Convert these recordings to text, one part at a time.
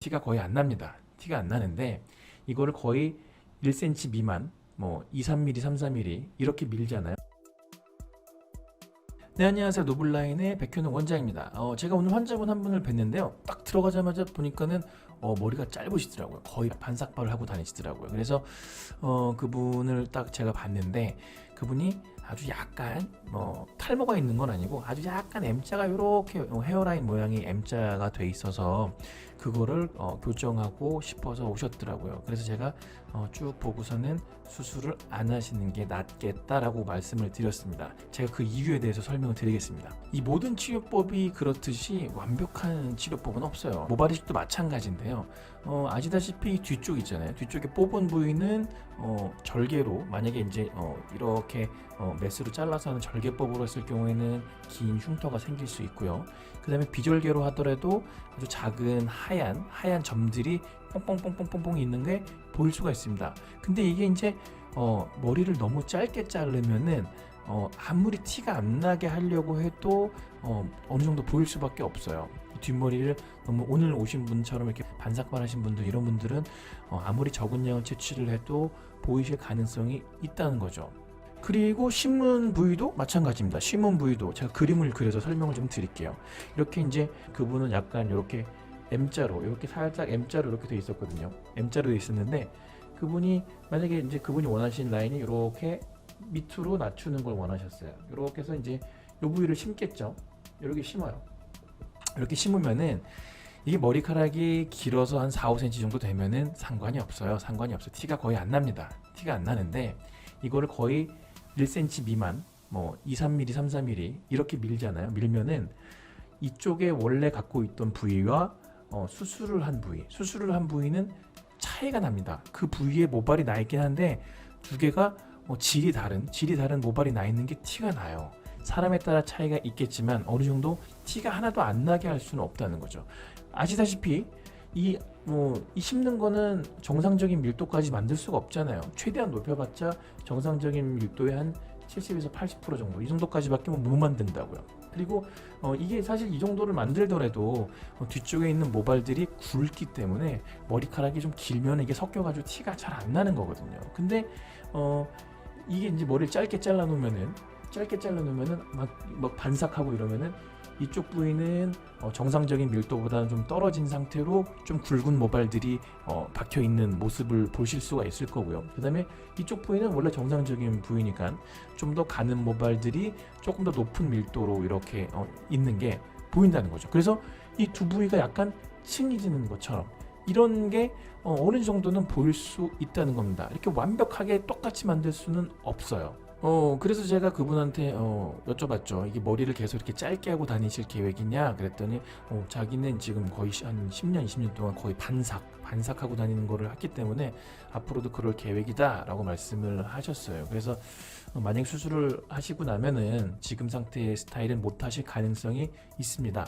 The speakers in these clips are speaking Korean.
티가 거의 안 납니다. 티가 안 나는데 이거를 거의 1cm 미만 뭐 2, 3mm, 3, 4mm 이렇게 밀잖아요. 네 안녕하세요 노블라인의 백현웅 원장입니다. 어, 제가 오늘 환자분 한 분을 뵀는데요. 딱 들어가자마자 보니까는 어, 머리가 짧으시더라고요. 거의 반삭발을 하고 다니시더라고요. 그래서 어, 그분을 딱 제가 봤는데 그분이 아주 약간 뭐 탈모가 있는 건 아니고 아주 약간 M자가 이렇게 헤어라인 모양이 M자가 돼 있어서 그거를 어, 교정하고 싶어서 오셨더라고요. 그래서 제가 어, 쭉 보고서는 수술을 안 하시는 게 낫겠다라고 말씀을 드렸습니다. 제가 그 이유에 대해서 설명을 드리겠습니다. 이 모든 치료법이 그렇듯이 완벽한 치료법은 없어요. 모발이식도 마찬가지인데요. 어, 아시다시피 뒤쪽 있잖아요. 뒤쪽에 뽑은 부위는 어, 절개로 만약에 이제 어, 이렇게 어, 메스로 잘라서 하는 절개법으로 했을 경우에는 긴 흉터가 생길 수 있고요. 그 다음에 비절개로 하더라도 아주 작은 하얀 하얀 점들이 뽕뽕뽕뽕뽕뽕 있는 게 보일 수가 있습니다. 근데 이게 이제 어, 머리를 너무 짧게 자르면은 어, 아무리 티가 안 나게 하려고 해도 어, 어느 정도 보일 수밖에 없어요. 뒷머리를 너무 오늘 오신 분처럼 이렇게 반삭발하신 분들 이런 분들은 어, 아무리 적은 양을 채취를 해도 보이실 가능성이 있다는 거죠. 그리고 심문 부위도 마찬가지입니다. 심문 부위도 제가 그림을 그려서 설명을 좀 드릴게요. 이렇게 이제 그분은 약간 이렇게 M자로 이렇게 살짝 M자로 이렇게 돼 있었거든요. M자로 돼 있었는데 그분이 만약에 이제 그분이 원하시는 라인이 이렇게 밑으로 낮추는 걸 원하셨어요. 이렇게 해서 이제 이 부위를 심겠죠. 이렇게 심어요. 이렇게 심으면은 이게 머리카락이 길어서 한 4, 5cm 정도 되면은 상관이 없어요. 상관이 없어요. 티가 거의 안 납니다. 티가 안 나는데 이거를 거의 1cm 미만 뭐 2, 3mm, 3, 4mm 이렇게 밀잖아요. 밀면은 이쪽에 원래 갖고 있던 부위와 어, 수술을 한 부위, 수술을 한 부위는 차이가 납니다. 그 부위에 모발이 나 있긴 한데 두 개가 어, 질이 다른, 질이 다른 모발이 나 있는 게 티가 나요. 사람에 따라 차이가 있겠지만 어느 정도 티가 하나도 안 나게 할 수는 없다는 거죠. 아시다시피 이 뭐, 이 심는 거는 정상적인 밀도까지 만들 수가 없잖아요. 최대한 높여봤자 정상적인 밀도의 한 70에서 80% 정도. 이 정도까지밖에 못 만든다고요. 그리고 어, 이게 사실 이 정도를 만들더라도 어, 뒤쪽에 있는 모발들이 굵기 때문에 머리카락이 좀 길면 이게 섞여가지고 티가 잘 안 나는 거거든요. 근데 어, 이게 이제 머리를 짧게 잘라 놓으면은 짧게 잘라 놓으면은 막, 막 반삭하고 이러면은 이쪽 부위는 어, 정상적인 밀도보다는 좀 떨어진 상태로 좀 굵은 모발들이 어, 박혀 있는 모습을 보실 수가 있을 거고요. 그 다음에 이쪽 부위는 원래 정상적인 부위니까 좀 더 가는 모발들이 조금 더 높은 밀도로 이렇게 어, 있는 게 보인다는 거죠. 그래서 이 두 부위가 약간 층이 지는 것처럼 이런 게 어, 어느 정도는 보일 수 있다는 겁니다. 이렇게 완벽하게 똑같이 만들 수는 없어요. 어 그래서 제가 그분한테 어 여쭤봤죠. 이게 머리를 계속 이렇게 짧게 하고 다니실 계획이냐? 그랬더니 어 자기는 지금 거의 시- 한 10년, 20년 동안 거의 반삭, 반삭하고 다니는 거를 했기 때문에 앞으로도 그럴 계획이다라고 말씀을 하셨어요. 그래서 어, 만약 수술을 하시고 나면은 지금 상태의 스타일은 못 하실 가능성이 있습니다.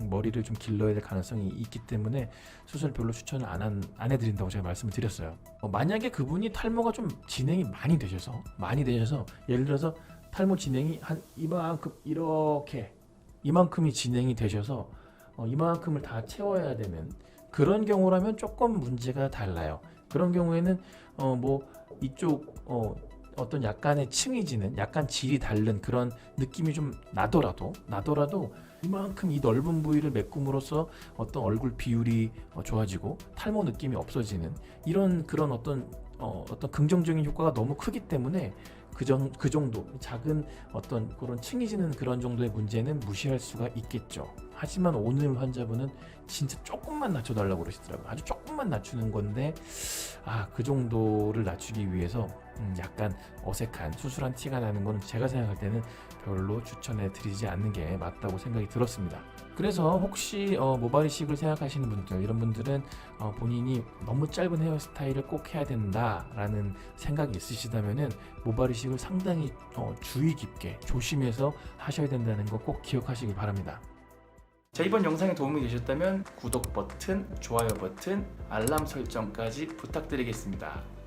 음, 머리를 좀 길러야 될 가능성이 있기 때문에 수술 별로 추천을 안, 한, 안 해드린다고 제가 말씀을 드렸어요. 어, 만약에 그분이 탈모가 좀 진행이 많이 되셔서 많이 되셔서 예를 들어서 탈모 진행이 한 이만큼 이렇게 이만큼이 진행이 되셔서 어, 이만큼을 다 채워야 되는 그런 경우라면 조금 문제가 달라요. 그런 경우에는 어, 뭐 이쪽 어, 어떤 약간의 층이 지는 약간 질이 다른 그런 느낌이 좀 나더라도 나더라도 이만큼 이 넓은 부위를 메꿈으로써 어떤 얼굴 비율이 어, 좋아지고 탈모 느낌이 없어지는 이런 그런 어떤 어, 어떤 긍정적인 효과가 너무 크기 때문에 그, 정, 그 정도 작은 어떤 그런 층이 지는 그런 정도의 문제는 무시할 수가 있겠죠. 하지만 오늘 환자분은 진짜 조금만 낮춰달라고 그러시더라고요. 아주 조금만 낮추는 건데 아 그 정도를 낮추기 위해서 음, 약간 어색한 수술한 티가 나는 거는 제가 생각할 때는 별로 추천해 드리지 않는 게 맞다고 생각이 들었습니다. 그래서 혹시 어, 모발 이식을 생각하시는 분들 이런 분들은 어, 본인이 너무 짧은 헤어스타일을 꼭 해야 된다라는 생각이 있으시다면은 모발 이식을 상당히 어, 주의 깊게 조심해서 하셔야 된다는 거 꼭 기억하시기 바랍니다. 자 이번 영상에 도움이 되셨다면 구독 버튼, 좋아요 버튼, 알람 설정까지 부탁드리겠습니다.